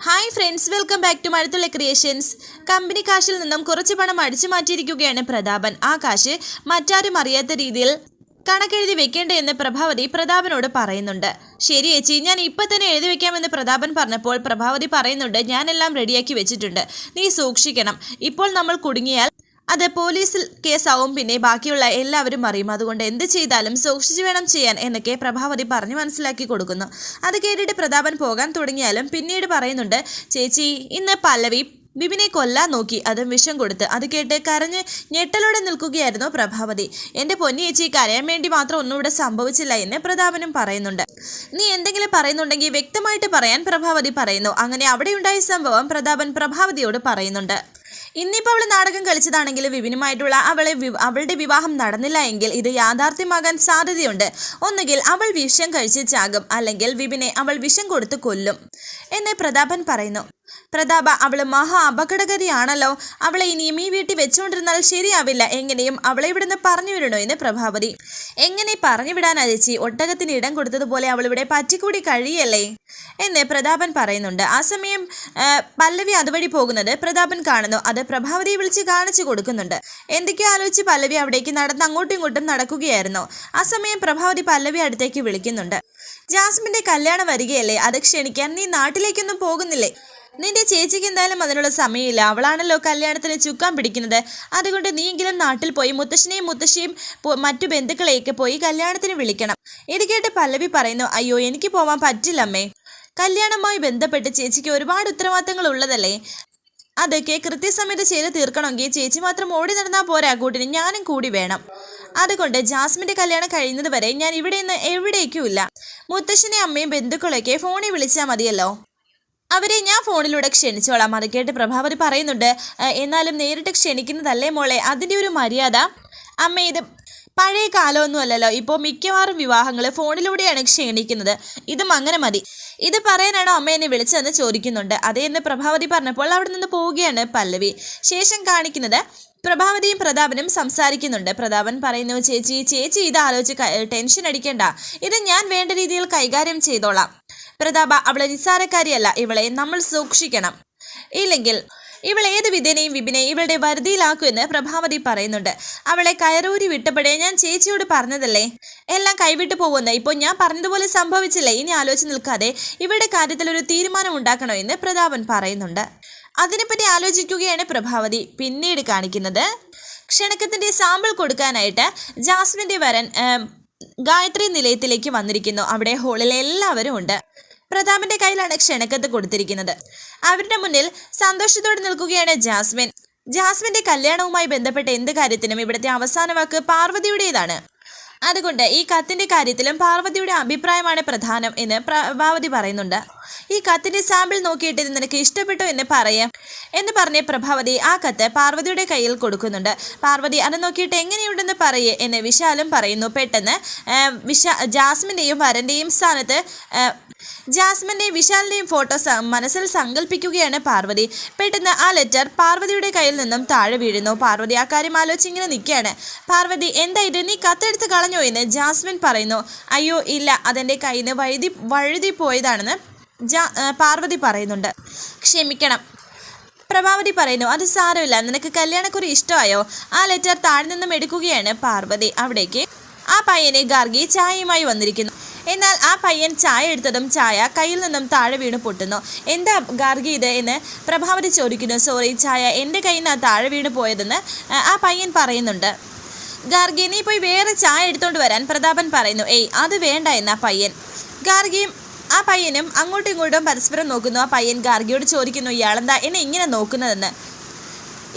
Hi friends welcome back to Mazhathulla creations company കാശിൽ നിന്നും കുറച്ച് പണം അടിച്ചു മാറ്റിയിരിക്കുകയാണ് പ്രതാപൻ. ആ കാശ് മറ്റാരും അറിയാത്ത രീതിയിൽ കണക്കെഴുതി വെക്കേണ്ട എന്ന് പ്രഭാവതി പ്രതാപനോട് പറയുന്നുണ്ട്. ശരി ചേച്ചി ഞാൻ ഇപ്പം തന്നെ എഴുതി വെക്കാമെന്ന് പ്രതാപൻ പറഞ്ഞപ്പോൾ പ്രഭാവതി പറയുന്നുണ്ട് ഞാനെല്ലാം റെഡിയാക്കി വെച്ചിട്ടുണ്ട്. നീ സൂക്ഷിക്കണം. ഇപ്പോൾ നമ്മൾ കുടുങ്ങിയാൽ അത് പോലീസിൽ കേസാവും. പിന്നെ ബാക്കിയുള്ള എല്ലാവരും അറിയും. അതുകൊണ്ട് എന്ത് ചെയ്താലും സൂക്ഷിച്ചു വേണം ചെയ്യാൻ എന്നൊക്കെ പ്രഭാവതി പറഞ്ഞു മനസ്സിലാക്കി കൊടുക്കുന്നു. അത് കേട്ടിട്ട് പ്രതാപൻ പോകാൻ തുടങ്ങിയാലും പിന്നീട് പറയുന്നുണ്ട് ചേച്ചി ഇന്ന് പല്ലവി ബിബിനെ കൊല്ലാൻ നോക്കി. അതും വിഷം കൊടുത്ത്. അത് കേട്ട് കരഞ്ഞ് ഞെട്ടലോടെ നിൽക്കുകയായിരുന്നു പ്രഭാവതി. എന്റെ പൊന്നി ചേച്ചി കരയാൻ വേണ്ടി മാത്രം ഒന്നും ഇവിടെ സംഭവിച്ചില്ല എന്ന് പ്രതാപനും പറയുന്നുണ്ട്. നീ എന്തെങ്കിലും പറയുന്നുണ്ടെങ്കിൽ വ്യക്തമായിട്ട് പറയാൻ പ്രഭാവതി പറയുന്നു. അങ്ങനെ അവിടെയുണ്ടായ സംഭവം പ്രതാപൻ പ്രഭാവതിയോട് പറയുന്നുണ്ട്. ഇന്നിപ്പോൾ അവൾ നാടകം കളിച്ചതാണെങ്കിൽ വിപിനുമായിട്ടുള്ള അവളെ അവളുടെ വിവാഹം നടന്നില്ല എങ്കിൽ ഇത് യാഥാർത്ഥ്യമാകാൻ സാധ്യതയുണ്ട്. ഒന്നുകിൽ അവൾ വിഷം കഴിച്ച് ചാകും അല്ലെങ്കിൽ വിപിനെ അവൾ വിഷം കൊടുത്ത് കൊല്ലും എന്ന് പ്രതാപൻ പറയുന്നു. പ്രതാപ അവൾ മഹാ അപകടകരിയാണല്ലോ അവളെ ഇനിയും ഈ വീട്ടിൽ വെച്ചുകൊണ്ടിരുന്നാൽ ശരിയാവില്ല. എങ്ങനെയും അവളെ ഇവിടുന്ന് പറഞ്ഞു വിടണോ എന്ന് പ്രഭാവതി. എങ്ങനെ പറഞ്ഞു വിടാൻ അരച്ചി ഒട്ടകത്തിന് ഇടം കൊടുത്തതുപോലെ അവൾ ഇവിടെ പറ്റിക്കൂടി കഴിയല്ലേ? എന്ന് പ്രതാപൻ പറയുന്നുണ്ട്. ആ സമയം പല്ലവി അതുവഴി പോകുന്നത് പ്രതാപൻ കാണുന്നു. അത് പ്രഭാവതിയെ വിളിച്ച് കാണിച്ചു കൊടുക്കുന്നുണ്ട്. എന്തൊക്കെയോ ആലോചിച്ച് പല്ലവി അവിടേക്ക് നടന്ന് അങ്ങോട്ടും ഇങ്ങോട്ടും നടക്കുകയായിരുന്നു. ആ സമയം പ്രഭാവതി പല്ലവി അടുത്തേക്ക് വിളിക്കുന്നുണ്ട്. ജാസ്മിന്റെ കല്യാണം വരികയല്ലേ? അത് ക്ഷണിക്കാൻ നീ നാട്ടിലേക്കൊന്നും പോകുന്നില്ലേ? നിന്റെ ചേച്ചിക്ക് എന്തായാലും അതിനുള്ള സമയമില്ല. അവളാണല്ലോ കല്യാണത്തിന് ചുക്കാൻ പിടിക്കുന്നത്. അതുകൊണ്ട് നീയെങ്കിലും നാട്ടിൽ പോയി മുത്തശ്ശനെയും മുത്തശ്ശിയും മറ്റു ബന്ധുക്കളെയൊക്കെ പോയി കല്യാണത്തിന് വിളിക്കണം. ഇത് കേട്ട് പല്ലവി പറയുന്നു അയ്യോ എനിക്ക് പോവാൻ പറ്റില്ലമ്മേ. കല്യാണവുമായി ബന്ധപ്പെട്ട് ചേച്ചിക്ക് ഒരുപാട് ഉത്തരവാദിത്തങ്ങൾ ഉള്ളതല്ലേ? അതൊക്കെ കൃത്യസമയത്ത് ചെയ്ത് തീർക്കണമെങ്കിൽ ചേച്ചി മാത്രം ഓടി നടന്നാൽ പോരാ കൂട്ടിന് ഞാനും കൂടി വേണം. അതുകൊണ്ട് ജാസ്മിന്റെ കല്യാണം കഴിയുന്നത് വരെ ഞാൻ ഇവിടെ നിന്ന് എവിടേക്കും ഇല്ല. മുത്തശ്ശനെ അമ്മയും ബന്ധുക്കളൊക്കെ ഫോണിൽ വിളിച്ചാൽ മതിയല്ലോ. അവരെ ഞാൻ ഫോണിലൂടെ ക്ഷണിച്ചോളാം. അത് കേട്ട് പ്രഭാവതി പറയുന്നുണ്ട് "ഏ, എന്നാലും നേരിട്ട് ക്ഷണിക്കുന്നതല്ലേ മോളെ? അതിന്റെ ഒരു മര്യാദ. അമ്മ ഇത് പഴയ കാലമൊന്നും അല്ലല്ലോ ഇപ്പോൾ മിക്കവാറും വിവാഹങ്ങൾ ഫോണിലൂടെയാണ് ക്ഷണിക്കുന്നത്. ഇതും അങ്ങനെ മതി. ഇത് പറയാനാണോ അമ്മ എന്നെ വിളിച്ചതെന്ന് ചോദിക്കുന്നുണ്ട്. അതേ എന്ന് പ്രഭാവതി പറഞ്ഞപ്പോൾ അവിടെ നിന്ന് പോവുകയാണ് പല്ലവി. ശേഷം കാണിക്കുന്നത് പ്രഭാവതിയും പ്രതാപനും സംസാരിക്കുന്നുണ്ട്. പ്രതാപൻ പറയുന്നു ചേച്ചി ചേച്ചി ഇത് ആലോചിച്ച് ടെൻഷൻ അടിക്കേണ്ട. ഇത് ഞാൻ വേണ്ട രീതിയിൽ കൈകാര്യം ചെയ്തോളാം. പ്രതാപ അവളെ നിസ്സാരക്കാരിയല്ല ഇവളെ നമ്മൾ സൂക്ഷിക്കണം. ഇല്ലെങ്കിൽ ഇവൾ ഏത് വിധേനയും വിപിനെ ഇവളുടെ വരുതിയിലാക്കുമെന്ന് പ്രഭാവതി പറയുന്നുണ്ട്. അവളെ കയറൂരി വിട്ടപ്പോഴേ ഞാൻ ചേച്ചിയോട് പറഞ്ഞതല്ലേ? എല്ലാം കൈവിട്ടു പോകുന്ന ഇപ്പോൾ ഞാൻ പറഞ്ഞതുപോലെ സംഭവിച്ചില്ലേ? ഇനി ആലോചിച്ച് നിൽക്കാതെ ഇവളുടെ കാര്യത്തിൽ ഒരു തീരുമാനം ഉണ്ടാക്കണോ എന്ന് പ്രതാപൻ പറയുന്നുണ്ട്. അതിനെപ്പറ്റി ആലോചിക്കുകയാണ് പ്രഭാവതി. പിന്നീട് കാണിക്കുന്നത് ക്ഷണക്കത്തിന്റെ സാമ്പിൾ കൊടുക്കാനായിട്ട് ജാസ്മിന്റെ വരൻ ഗായത്രി നിലയത്തിലേക്ക് വന്നിരിക്കുന്നു. അവിടെ ഹാളിൽ എല്ലാവരും ഉണ്ട്. പ്രതാപന്റെ കയ്യിലാണ് ക്ഷണക്കത്ത് കൊടുത്തിരിക്കുന്നത്. അവരുടെ മുന്നിൽ സന്തോഷത്തോടെ നിൽക്കുകയാണ് ജാസ്മിൻ. ജാസ്മിന്റെ കല്യാണവുമായി ബന്ധപ്പെട്ട എന്ത് കാര്യത്തിനും ഇവിടുത്തെ അവസാന വാക്ക് പാർവതിയുടേതാണ്. അതുകൊണ്ട് ഈ കത്തിന്റെ കാര്യത്തിലും പാർവതിയുടെ അഭിപ്രായമാണ് പ്രധാനം എന്ന് പ്രഭാവതി പറയുന്നുണ്ട്. ഈ കത്തിന്റെ സാമ്പിൾ നോക്കിയിട്ട് ഇത് നിനക്ക് ഇഷ്ടപ്പെട്ടോ എന്ന് പറയാം എന്ന് പറഞ്ഞ പ്രഭാവതി ആ കത്ത് പാർവതിയുടെ കയ്യിൽ കൊടുക്കുന്നുണ്ട്. പാർവതി അത് നോക്കിയിട്ട് എങ്ങനെയുണ്ടെന്ന് പറയേ എന്ന് വിശാലും പറയുന്നു. പെട്ടെന്ന് വിശാ ജാസ്മിന്റെയും വരന്റെയും സ്ഥാനത്ത് ജാസ്മിന്റെയും വിശാലിന്റെയും ഫോട്ടോ സ- മനസ്സിൽ സങ്കല്പിക്കുകയാണ് പാർവതി. പെട്ടെന്ന് ആ ലെറ്റർ പാർവതിയുടെ കയ്യിൽ നിന്നും താഴെ വീഴുന്നു. പാർവതി ആ കാര്യം ആലോചിച്ച് ഇങ്ങനെ നിൽക്കുകയാണ്. പാർവതി എന്തായിട്ട്? നീ കത്തെടുത്ത് കളഞ്ഞോ? എന്ന് ജാസ്മിൻ പറയുന്നു. അയ്യോ ഇല്ല. അതെന്റെ കയ്യിൽ നിന്ന് വഴുതി വഴുതി പോയതാണെന്ന് ജാ പാർവതി പറയുന്നുണ്ട്. ക്ഷമിക്കണം. പ്രഭാവതി പറയുന്നു അത് സാരമില്ല. നിനക്ക് കല്യാണക്കുറി ഇഷ്ടമായോ? ആ ലെറ്റർ താഴെ നിന്നും എടുക്കുകയാണ് പാർവതി. അവിടേക്ക് ആ പയ്യനെ ഗാർഗി ചായയുമായി വന്നിരിക്കുന്നു. എന്നാൽ ആ പയ്യൻ ചായ എടുത്തതും ചായ കയ്യിൽ നിന്നും താഴെ വീണ് പൊട്ടുന്നു. എന്താ ഗാർഗി ഇത് എന്ന് പ്രഭാവതി ചോദിക്കുന്നു. സോറി ചായ എന്റെ കയ്യിൽ നിന്നാണ് താഴെ വീണ് പോയതെന്ന് ആ, പയ്യൻ പറയുന്നുണ്ട്. ഗാർഗി നീ പോയി വേറെ ചായ എടുത്തുകൊണ്ട് വരാൻ പ്രതാപൻ പറയുന്നു. ഏയ് അത് വേണ്ട എന്ന പയ്യൻ. ഗാർഗിയും ആ പയ്യനും അങ്ങോട്ടും ഇങ്ങോട്ടും പരസ്പരം നോക്കുന്നു. ആ പയ്യൻ ഗാർഗിയോട് ചോദിക്കുന്നു ഇയാളെന്താ എന്നെ ഇങ്ങനെ നോക്കുന്നതെന്ന്?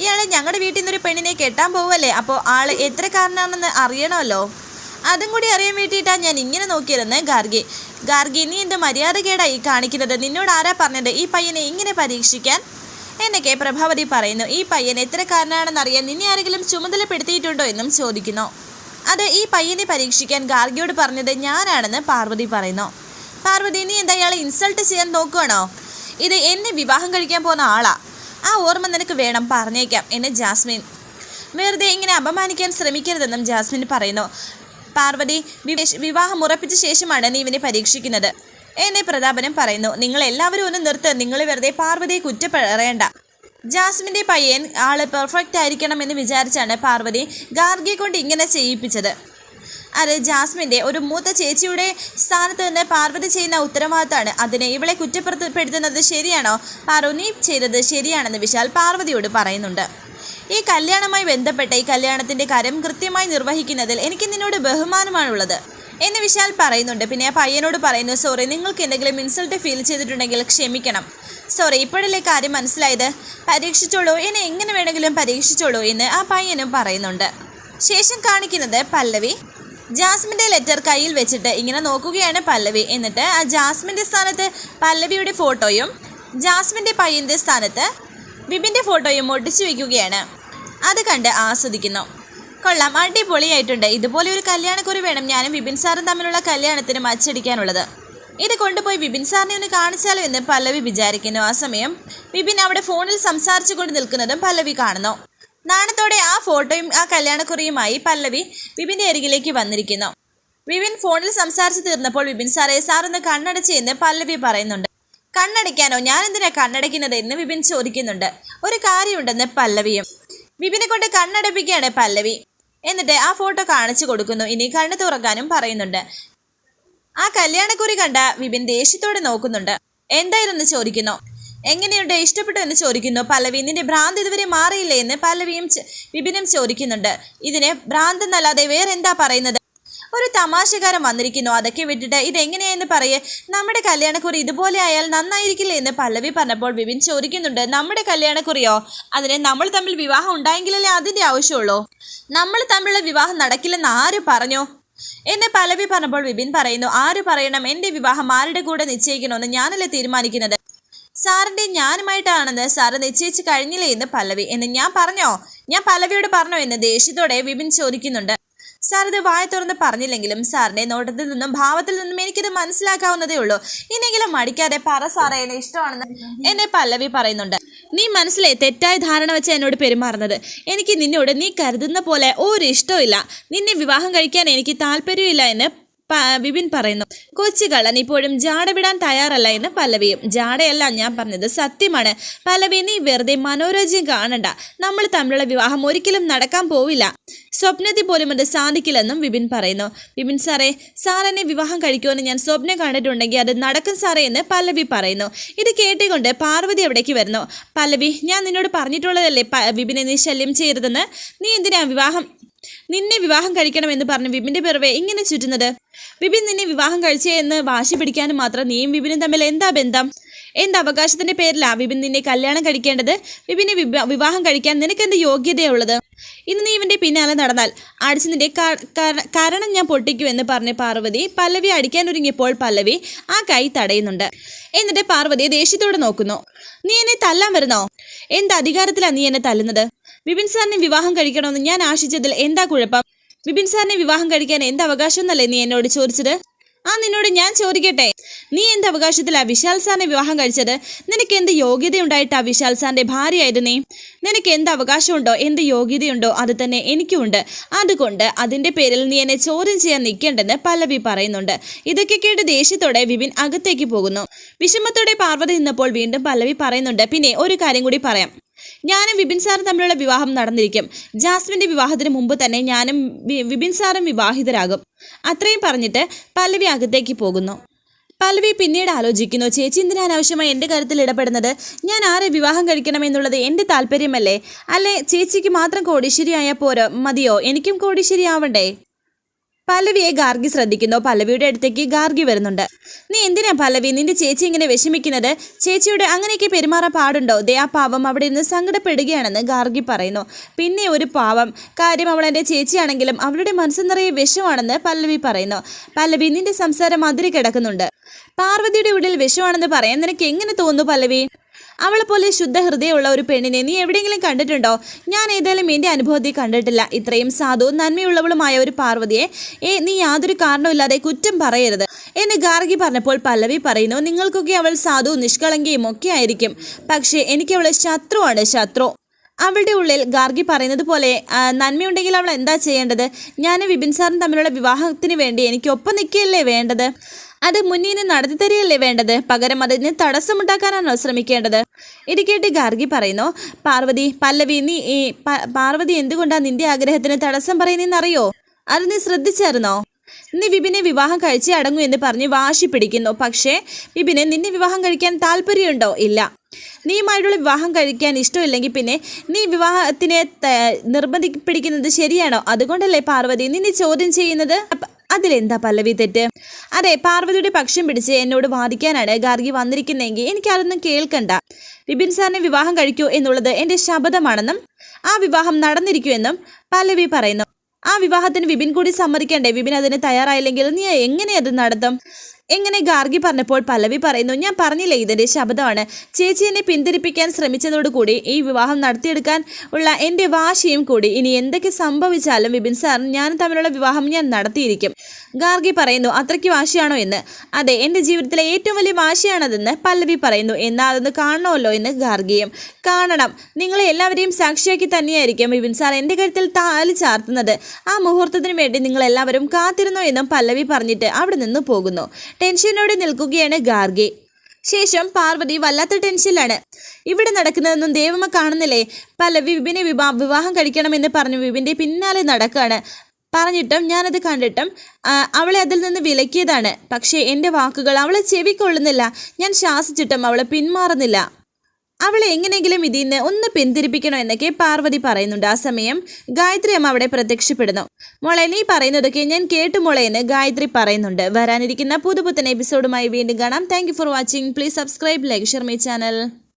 ഇയാളെ ഞങ്ങളുടെ വീട്ടിൽ നിന്നൊരു പെണ്ണിനെ കെട്ടാൻ പോവല്ലേ അപ്പോൾ ആൾ എത്ര കാരണമാണെന്ന് അറിയണമല്ലോ? അതും കൂടി അറിയാൻ വേണ്ടിയിട്ടാണ് ഞാൻ ഇങ്ങനെ നോക്കിയിരുന്നത് ഗാർഗി. ഗാർഗി നീ എന്ത് മര്യാദകേടായി കാണിക്കുന്നത്? നിന്നോട് ആരാ പറഞ്ഞത്? ഈ പയ്യനെ ഇങ്ങനെ പരീക്ഷിക്കാൻ? എന്നൊക്കെ പ്രഭാവതി പറയുന്നു. ഈ പയ്യൻ എത്ര അറിയാൻ നിന്നെ ആരെങ്കിലും ചുമതലപ്പെടുത്തിയിട്ടുണ്ടോ എന്നും ചോദിക്കുന്നു. അത് ഈ പയ്യനെ പരീക്ഷിക്കാൻ ഗാർഗിയോട് പറഞ്ഞത് ഞാനാണെന്ന് പാർവതി പറയുന്നു. പാർവതി നീ എന്താ ഇയാളെ ഇൻസൾട്ട് ചെയ്യാൻ നോക്കുകയാണോ ഇത് എന്നെ വിവാഹം കഴിക്കാൻ പോകുന്ന ആളാ. ആ ഓർമ്മ നിനക്ക് വേണം പറഞ്ഞേക്കാം എന്ന് ജാസ്മിൻ. വെറുതെ ഇങ്ങനെ അപമാനിക്കാൻ ശ്രമിക്കരുതെന്നും ജാസ്മിൻ പറയുന്നു. പാർവതി വിവാഹം ഉറപ്പിച്ച ശേഷമാണ് നീ ഇവനെ പരീക്ഷിക്കുന്നത്. എന്നെ പ്രതാപനം പറയുന്നു. നിങ്ങൾ എല്ലാവരും ഒന്ന് നിർത്ത്. നിങ്ങൾ വെറുതെ പാർവതിയെ കുറ്റപ്പെടേണ്ട ജാസ്മിന്റെ പയ്യൻ ആൾ പെർഫെക്റ്റ് ആയിരിക്കണമെന്ന് വിചാരിച്ചാണ് പാർവതി ഗാർഗിയെ കൊണ്ട് ഇങ്ങനെ ചെയ്യിപ്പിച്ചത്. അത് ജാസ്മിന്റെ ഒരു മൂത്ത ചേച്ചിയുടെ സ്ഥാനത്ത് നിന്ന് പാർവതി ചെയ്യുന്ന ഉത്തരവാദിത്തമാണ്. അതിനെ ഇവളെ കുറ്റപ്പെടുത്തുന്നത് ശരിയാണോ? പാർവതി ചെയ്തത് ശരിയാണെന്ന് വിശാൽ പാർവതിയോട് പറയുന്നുണ്ട്. ഈ കല്യാണവുമായി ബന്ധപ്പെട്ട ഈ കല്യാണത്തിന്റെ കാര്യം കൃത്യമായി നിർവഹിക്കുന്നതിൽ എനിക്ക് നിന്നോട് ബഹുമാനമാണുള്ളത് എന്ന് വിശാൽ പറയുന്നുണ്ട്. പിന്നെ ആ പയ്യനോട് പറയുന്നു സോറി നിങ്ങൾക്ക് എന്തെങ്കിലും ഇൻസൾട്ട് ഫീൽ ചെയ്തിട്ടുണ്ടെങ്കിൽ ക്ഷമിക്കണം. സോറി ഇപ്പോഴല്ലേ കാര്യം മനസ്സിലായത്? പരീക്ഷിച്ചോളൂ എന്നെ എങ്ങനെ വേണമെങ്കിലും പരീക്ഷിച്ചോളൂ എന്ന് ആ പയ്യനും പറയുന്നുണ്ട്. ശേഷം കാണിക്കുന്നത് പല്ലവി. ജാസ്മിന്റെ ലെറ്റർ കയ്യിൽ വെച്ചിട്ട് ഇങ്ങനെ നോക്കുകയാണ് പല്ലവി. എന്നിട്ട് ആ ജാസ്മിന്റെ സ്ഥാനത്ത് പല്ലവിയുടെ ഫോട്ടോയും ജാസ്മിന്റെ പയ്യന്റെ സ്ഥാനത്ത് ബിബിന്റെ ഫോട്ടോയും ഒട്ടിച്ചു വയ്ക്കുകയാണ് അത് കണ്ട് ആസ്വദിക്കുന്നു. കൊള്ളാം അടിപൊളിയായിട്ടുണ്ട്. ഇതുപോലെ ഒരു കല്യാണക്കുറി വേണം ഞാനും വിപിൻ സാറും തമ്മിലുള്ള കല്യാണത്തിന് മച്ചടിക്കാനുള്ളത് ഇത് കൊണ്ടുപോയി വിപിൻ സാറിനെ ഒന്ന് കാണിച്ചാലോ എന്ന് പല്ലവി വിചാരിക്കുന്നു. ആ സമയം വിപിൻ അവിടെ ഫോണിൽ സംസാരിച്ചു കൊണ്ട് നിൽക്കുന്നതും പല്ലവി കാണുന്നു. നാണത്തോടെ ആ ഫോട്ടോയും ആ കല്യാണക്കുറിയുമായി പല്ലവി വിപിന്റെ അരികിലേക്ക് വന്നിരിക്കുന്നു. വിപിൻ ഫോണിൽ സംസാരിച്ചു തീർന്നപ്പോൾ വിപിൻ സാറെ സാറൊന്ന് കണ്ണടച്ച് എന്ന് പല്ലവി പറയുന്നുണ്ട്. കണ്ണടയ്ക്കാനോ? ഞാൻ എന്തിനാ കണ്ണടയ്ക്കുന്നത്? എന്ന് വിപിൻ ചോദിക്കുന്നുണ്ട്. ഒരു കാര്യമുണ്ടെന്ന് പല്ലവിയും വിപിനെ കൊണ്ട് കണ്ണടപ്പിക്കുകയാണ് പല്ലവി. എന്നിട്ട് ആ ഫോട്ടോ കാണിച്ചു കൊടുക്കുന്നു. ഇനി കണ്ണ് തുറക്കാനും പറയുന്നുണ്ട്. ആ കല്യാണക്കുറി കണ്ട വിപിൻ ദേഷ്യത്തോടെ നോക്കുന്നുണ്ട്. എന്തായിരുന്നെന്ന് ചോദിക്കുന്നു? എങ്ങനെയുണ്ട്? ഇഷ്ടപ്പെട്ടു എന്ന് ചോദിക്കുന്നു. പല്ലവി നിന്റെ ഭ്രാന്ത് ഇതുവരെ മാറിയില്ലേ? എന്ന് പല്ലവിയും വിപിനും ചോദിക്കുന്നുണ്ട്. ഇതിനെ ഭ്രാന്ത് എന്നല്ലാതെ വേറെന്താ പറയുന്നത്? ഒരു തമാശകാരൻ വന്നിരിക്കുന്നു. അതൊക്കെ വിട്ടിട്ട് ഇതെങ്ങനെയെന്ന് പറയേ. നമ്മുടെ കല്യാണക്കുറി ഇതുപോലെ ആയാൽ നന്നായിരിക്കില്ലേ എന്ന് പല്ലവി പറഞ്ഞപ്പോൾ വിപിൻ ചോദിക്കുന്നുണ്ട്. നമ്മുടെ കല്യാണക്കുറിയോ? അതിന് നമ്മൾ തമ്മിൽ വിവാഹം ഉണ്ടായെങ്കിലല്ലേ അതിന്റെ ആവശ്യമുള്ളൂ. നമ്മൾ തമ്മിലുള്ള വിവാഹം നടക്കില്ലെന്ന് ആര് പറഞ്ഞു? എന്നെ പല്ലവി പറഞ്ഞപ്പോൾ വിപിൻ പറയുന്നു ആര് പറയണം? എന്റെ വിവാഹം ആരുടെ കൂടെ നിശ്ചയിക്കണമെന്ന് ഞാനല്ലേ തീരുമാനിക്കുന്നത്? സാറിന്റെ ഞാനുമായിട്ടാണെന്ന് സാറ് നിശ്ചയിച്ച് കഴിഞ്ഞില്ലേ എന്ന് പല്ലവി? എന്ന് ഞാൻ പറഞ്ഞോ? ഞാൻ പല്ലവിയോട് പറഞ്ഞോ എന്ന് ദേഷ്യത്തോടെ വിപിൻ ചോദിക്കുന്നുണ്ട്. സാർ ഇത് വായ തുറന്ന് പറഞ്ഞില്ലെങ്കിലും സാറിന്റെ നോട്ടത്തിൽ നിന്നും ഭാവത്തിൽ നിന്നും എനിക്കിത് മനസ്സിലാക്കാവുന്നതേ ഉള്ളൂ. ഇനിയെങ്കിലും മടിക്കാതെ പറ സാറേ എന്നെ ഇഷ്ടമാണെന്ന് എന്നെ പല്ലവി പറയുന്നുണ്ട്. നീ മനസ്സിലെ തെറ്റായ ധാരണ വെച്ച് എന്നോട് പെരുമാറുന്നത്. എനിക്ക് നിന്നോട് നീ കരുതുന്ന പോലെ ഒരു ഇഷ്ടമില്ല നിന്നെ വിവാഹം കഴിക്കാൻ എനിക്ക് താല്പര്യമില്ല എന്ന് വിപിൻ പറയുന്നു കൊച്ചു കള്ളൻ ഇപ്പോഴും ജാട വിടാൻ തയ്യാറല്ല എന്ന് പല്ലവിയും. ജാടയല്ല ഞാൻ പറഞ്ഞത് സത്യമാണ്. പല്ലവി നീ വെറുതെ മനോരാജ്യം കാണണ്ട. നമ്മൾ തമ്മിലുള്ള വിവാഹം ഒരിക്കലും നടക്കാൻ പോവില്ല. സ്വപ്നത്തിൽ പോലും അത് സാധിക്കില്ലെന്നും വിപിൻ പറയുന്നു. വിപിൻ സാറേ സാറിനെ വിവാഹം കഴിക്കുമെന്ന് ഞാൻ സ്വപ്നം കണ്ടിട്ടുണ്ടെങ്കിൽ അത് നടക്കും സാറേ എന്ന് പല്ലവി പറയുന്നു. ഇത് കേട്ടുകൊണ്ട് പാർവതി അവിടേക്ക് വരുന്നു. പല്ലവി ഞാൻ നിന്നോട് പറഞ്ഞിട്ടുള്ളതല്ലേ വിപിനെ നീ ശല്യം ചെയ്യരുതെന്ന്? നീ എന്തിനാ വിവാഹം നിന്നെ വിവാഹം കഴിക്കണം എന്ന് പറഞ്ഞ് വിപിന്റെ പിറവെ ഇങ്ങനെ ചുറ്റുന്നത്. വിപിൻ നിന്നെ വിവാഹം കഴിച്ചേ എന്ന് വാശി പിടിക്കാനും മാത്രം നീയും വിപിനും തമ്മിൽ എന്താ ബന്ധം? എന്ത് അവകാശത്തിന്റെ പേരിലാ വിപിൻ നിന്നെ കല്യാണം കഴിക്കേണ്ടത്? വിപിനെ വിവാഹം കഴിക്കാൻ നിനക്ക് എന്ത് യോഗ്യതയുള്ളത്? ഇന്ന് നീ ഇവന്റെ പിന്നാലെ നടന്നാൽ അടിച്ച് നിന്റെ കരണം ഞാൻ പൊട്ടിക്കുമെന്ന് പറഞ്ഞ് പാർവതി പല്ലവി അടിക്കാൻ ഒരുങ്ങിയപ്പോൾ പല്ലവി ആ കൈ തടയുന്നുണ്ട്. എന്നിട്ട് പാർവതി ദേഷ്യത്തോടെ നോക്കുന്നു. നീ എന്നെ തല്ലാൻ വരുന്നോ? എന്ത് അധികാരത്തിലാ നീ എന്നെ തല്ലുന്നത്? വിപിൻ സാറിനെ വിവാഹം കഴിക്കണമെന്ന് ഞാൻ ആശിച്ചതിൽ എന്താ കുഴപ്പം? വിപിൻ സാറിനെ വിവാഹം കഴിക്കാൻ എന്ത് അവകാശം എന്നല്ലേ നീ എന്നോട് ചോദിച്ചത്? ആ നിന്നോട് ഞാൻ ചോദിക്കട്ടെ? നീ എന്ത് അവകാശത്തിലാ വിശാൽ സാറിനെ വിവാഹം കഴിച്ചത്? നിനക്ക് എന്ത് യോഗ്യതയുണ്ടായിട്ടാ വിശാൽ സാറിന്റെ ഭാര്യയായിരുന്നേ നിനക്ക് എന്ത് അവകാശമുണ്ടോ എന്ത് യോഗ്യതയുണ്ടോ അത് തന്നെ എനിക്കുമുണ്ട് അതുകൊണ്ട് അതിന്റെ പേരിൽ നീ എന്നെ ചോദ്യം ചെയ്യാൻ നിൽക്കേണ്ടെന്ന് പല്ലവി പറയുന്നുണ്ട്. ഇതൊക്കെ കേട്ട് ദേഷ്യത്തോടെ വിപിൻ അകത്തേക്ക് പോകുന്നു. വിഷമത്തോടെ പാർവതി നിന്നപ്പോൾ വീണ്ടും പല്ലവി പറയുന്നുണ്ട്. പിന്നെ ഒരു കാര്യം കൂടി പറയാം. ഞാനും വിപിൻ സാറും തമ്മിലുള്ള വിവാഹം നടന്നിരിക്കും. ജാസ്മിന്റെ വിവാഹത്തിന് മുമ്പ് തന്നെ ഞാനും വിപിൻ സാറും വിവാഹിതരാകും. അത്രയും പറഞ്ഞിട്ട് പല്ലവി അകത്തേക്ക് പോകുന്നു. പല്ലവി പിന്നീട് ആലോചിക്കുന്നു ചേച്ചി എന്തിനാ അനാവശ്യമായി എന്റെ കാര്യത്തിൽ ഇടപെടുന്നത്? ഞാൻ ആരെ വിവാഹം കഴിക്കണമെന്നുള്ളത് എന്റെ താല്പര്യമല്ലേ? അല്ലെ ചേച്ചിക്ക് മാത്രം കോടീശ്വരിയായാൽ പോരോ മതിയോ? എനിക്കും കോടീശ്വരി ആവണ്ടേ പല്ലവിയെ ഗാർഗി ശ്രദ്ധിക്കുന്നു. പല്ലവിയുടെ അടുത്തേക്ക് ഗാർഗി വരുന്നുണ്ട്. നീ എന്തിനാ പല്ലവി? നിന്റെ ചേച്ചി ഇങ്ങനെ വിഷമിക്കുന്നത്? ചേച്ചിയുടെ അങ്ങനെയൊക്കെ പെരുമാറാൻ പാടുണ്ടോ? ദേ ആ പാവം അവിടെ ഇരുന്ന് സങ്കടപ്പെടുകയാണെന്ന് ഗാർഗി പറയുന്നു. പിന്നെ ഒരു പാവം. കാര്യം അവൾ എന്റെ ചേച്ചിയാണെങ്കിലും അവളുടെ മനസ്സ് നിറയെ വിഷമാണെന്ന് പല്ലവി പറയുന്നു. പല്ലവി നിന്റെ സംസാരം അതിരി കിടക്കുന്നുണ്ട്. പാർവതിയുടെ ഉള്ളിൽ വിഷമാണെന്ന് പറയാൻ നിനക്ക് എങ്ങനെ തോന്നുന്നു പല്ലവി? അവളെ പോലെ ശുദ്ധ ഹൃദയമുള്ള ഒരു പെണ്ണിനെ നീ എവിടെയെങ്കിലും കണ്ടിട്ടുണ്ടോ? ഞാൻ ഏതായാലും എന്റെ അനുഭവത്തിൽ കണ്ടിട്ടില്ല. ഇത്രയും സാധുവും നന്മയുള്ളവളുമായ ഒരു പാർവതിയെ ഏ നീ യാതൊരു കാരണമില്ലാതെ കുറ്റം പറയരുത്. എന്ന് ഗാർഗി പറഞ്ഞപ്പോൾ പല്ലവി പറയുന്നു നിങ്ങൾക്കൊക്കെ അവൾ സാധുവും നിഷ്കളങ്കയും ഒക്കെ ആയിരിക്കും. പക്ഷേ എനിക്ക് അവളെ ശത്രുവാണ് ശത്രു. അവളുടെ ഉള്ളിൽ ഗാർഗി പറയുന്നത് പോലെ നന്മയുണ്ടെങ്കിൽ അവൾ എന്താ ചെയ്യേണ്ടത്? ഞാൻ വിപിൻ സാറും തമ്മിലുള്ള വിവാഹത്തിന് വേണ്ടി എനിക്ക് ഒപ്പം നിൽക്കുകയല്ലേ വേണ്ടത്? അത് മുന്നീന് നടത്തി തരികയല്ലേ വേണ്ടത്? പകരം അതിന് തടസ്സമുണ്ടാക്കാനാണോ ശ്രമിക്കേണ്ടത്? ഇടിക്കേട്ടി ഗാർഗി പറയുന്നു പാർവതി പല്ലവി നീ പാർവതി എന്തുകൊണ്ടാണ് നിന്റെ ആഗ്രഹത്തിന് തടസ്സം പറയുന്നതെന്നറിയോ? അത് നീ ശ്രദ്ധിച്ചായിരുന്നോ? നീ വിപിനെ വിവാഹം കഴിച്ചേ അടങ്ങൂ എന്ന് പറഞ്ഞ് വാശി പിടിക്കുന്നു. പക്ഷേ വിപിനെ നിന്നെ വിവാഹം കഴിക്കാൻ താല്പര്യമുണ്ടോ? ഇല്ല. നീയുമായിട്ടുള്ള വിവാഹം കഴിക്കാൻ ഇഷ്ടമില്ലെങ്കിൽ പിന്നെ നീ വിവാഹത്തിനെ നിർബന്ധിപ്പിടിക്കുന്നത് ശരിയാണോ? അതുകൊണ്ടല്ലേ പാർവതി നിന്നെ ചോദ്യം ചെയ്യുന്നത്? അതിലെന്താ പല്ലവി തെറ്റ്? അതെ പാർവതിയുടെ പക്ഷം പിടിച്ച് എന്നോട് വാദിക്കാനാണ് ഗാർഗി വന്നിരിക്കുന്നതെങ്കിൽ എനിക്കതൊന്നും കേൾക്കണ്ട. വിപിൻ സാറിനെ വിവാഹം കഴിക്കൂ എന്നുള്ളത് എന്റെ ശബദമാണെന്നും ആ വിവാഹം നടന്നിരിക്കുമെന്നും പല്ലവി പറയുന്നു. ആ വിവാഹത്തിന് വിപിൻ കൂടി സമ്മതിക്കണ്ടേ? വിപിൻ അതിന് തയ്യാറായില്ലെങ്കിൽ നീ എങ്ങനെ അത് നടത്തും? എങ്ങനെ ഗാർഗി പറഞ്ഞപ്പോൾ പല്ലവി പറയുന്നു ഞാൻ പറഞ്ഞില്ലേ ഇതിന്റെ ശബ്ദമാണ്. ചേച്ചി എന്നെ പിന്തിരിപ്പിക്കാൻ ശ്രമിച്ചതോടുകൂടി ഈ വിവാഹം നടത്തിയെടുക്കാൻ ഉള്ള എന്റെ വാശിയും കൂടി. ഇനി എന്തൊക്കെ സംഭവിച്ചാലും വിപിൻ സാർ ഞാൻ തമ്മിലുള്ള വിവാഹം ഞാൻ നടത്തിയിരിക്കും. ഗാർഗി പറയുന്നു അത്രയ്ക്ക് വാശിയാണോ എന്ന്? അതെ എന്റെ ജീവിതത്തിലെ ഏറ്റവും വലിയ വാശിയാണതെന്ന് പല്ലവി പറയുന്നു. എന്നാൽ അതൊന്ന് കാണണമല്ലോ എന്ന് ഗാർഗിയും. കാണണം. നിങ്ങളെ എല്ലാവരെയും സാക്ഷിയാക്കി തന്നെയായിരിക്കും വിപിൻ സാർ എന്റെ കരുത്തിൽ താലി ചാർത്തുന്നത്. ആ മുഹൂർത്തത്തിന് വേണ്ടി നിങ്ങൾ എല്ലാവരും കാത്തിരുന്നു എന്നും പല്ലവി പറഞ്ഞിട്ട് അവിടെ നിന്ന് പോകുന്നു. ടെൻഷനോടെ നിൽക്കുകയാണ് ഗാർഗി. ശേഷം പാർവതി വല്ലാത്ത ടെൻഷനിലാണ്. ഇവിടെ നടക്കുന്നതൊന്നും ദേവമ്മ കാണുന്നില്ലേ? പല്ലവി വിപിനെ വിവാ വിവാഹം കഴിക്കണമെന്ന് പറഞ്ഞു വിപിന്റെ പിന്നാലെ നടക്കുകയാണ് പറഞ്ഞിട്ടും ഞാനത് കണ്ടിട്ടും അവളെ അതിൽ നിന്ന് വിലക്കിയതാണ്. പക്ഷേ എന്റെ വാക്കുകൾ അവളെ ചെവിക്കൊള്ളുന്നില്ല. ഞാൻ ശാസിച്ചിട്ടും അവളെ പിന്മാറുന്നില്ല. അവളെ എങ്ങനെയെങ്കിലും ഇതിൽ നിന്ന് ഒന്ന് പിന്തിരിപ്പിക്കണോ എന്നൊക്കെ പാർവതി പറയുന്നുണ്ട്. ആ സമയം ഗായത്രി അമ്മ അവിടെ പ്രത്യക്ഷപ്പെടുന്നു. മോളെ നീ പറയുന്നതൊക്കെ ഞാൻ കേട്ടു മോളെ എന്ന് ഗായത്രി പറയുന്നുണ്ട്. വരാനിരിക്കുന്ന പുതുപുത്തൻ എപ്പിസോഡുമായി വീണ്ടും കാണാം. Thank for watching please subscribe like share my channel